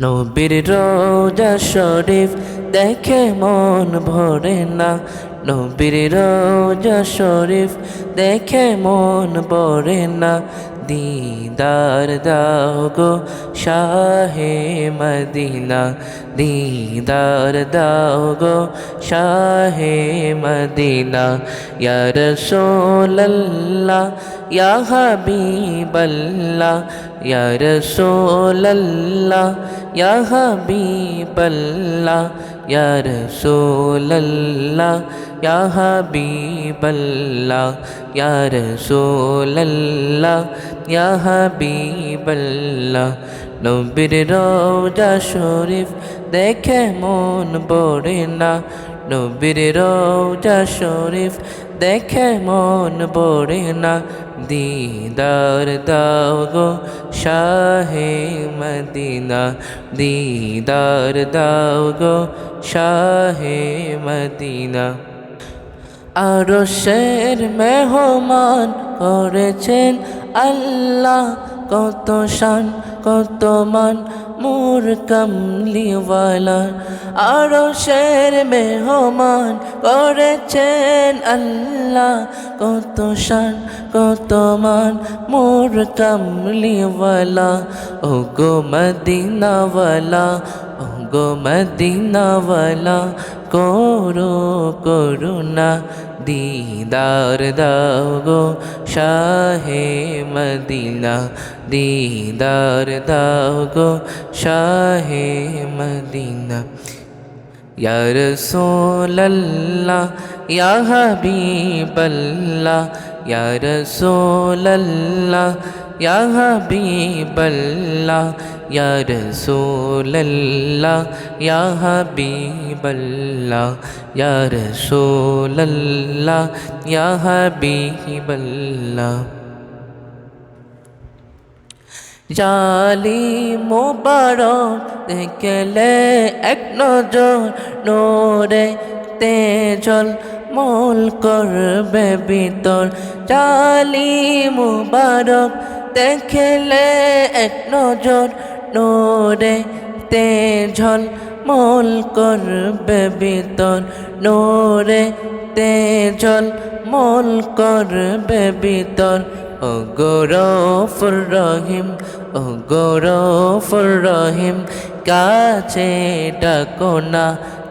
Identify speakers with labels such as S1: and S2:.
S1: নবীর রোজা শরীফ দেখে মন ভরে না। নবীর রোজা শরীফ দেখে মন ভরে না। দিদার দাও গো শাহে মদিনা। দিদার দাও গো শাহে মদিনা। ইয়া রাসূলুল্লাহ, ইয়া হাবিবাল্লাহ, ইয়া রাসূলুল্লাহ ইয়া হাবিবাল্লাহ ইয়া রাসূলুল্লাহ ইয়া হাবিবাল্লাহ ইয়া রাসূলুল্লাহ ইয়া হাবিবাল্লাহ নবীর রোজা শরীফ দেখে মন পড়ে না নবীর রোজা শরীফ দেখে মন পড়ে না। দিদার দাও গো শাহে মদিনা। দিদার দাও গো শাহে মদিনা। আরও শের মেহমান করেছেন আল্লাহ। কত শান, কত মান মোর কামলিওয়ালা আরও শের মেহমান করেছেন আল্লাহ কত শান, কত মান। মোর কামলিওয়ালা ও গো মদিনাওয়ালা গো মদিনাওয়ালা, করো করুণা, দিদার দাও গো শাহে মদিনা, দিদার দাও গো শাহে মদিনা। ইয়া রাসূলুল্লাহ, ইয়া হাবিবাল্লাহ ইয়া রাসূলুল্লাহ ইয়া হাবিবাল্লাহ ইয়া রাসূলুল্লাহ ইয়া হাবিবাল্লাহ ইয়া রাসূলুল্লাহ ইয়া হাবিবাল্লাহ জালি মোবারক দেখলে এক নজর নোরে তেজল মল করবে ভিতর জালি মোবারক দেখলে এক নজর নোরে তেজল মল করবে বিতর নোরে তেজল মল করবে বিতর ও গৌরফুর রহিম, ও গৌরফুর রহিম, কাছে ডাকো না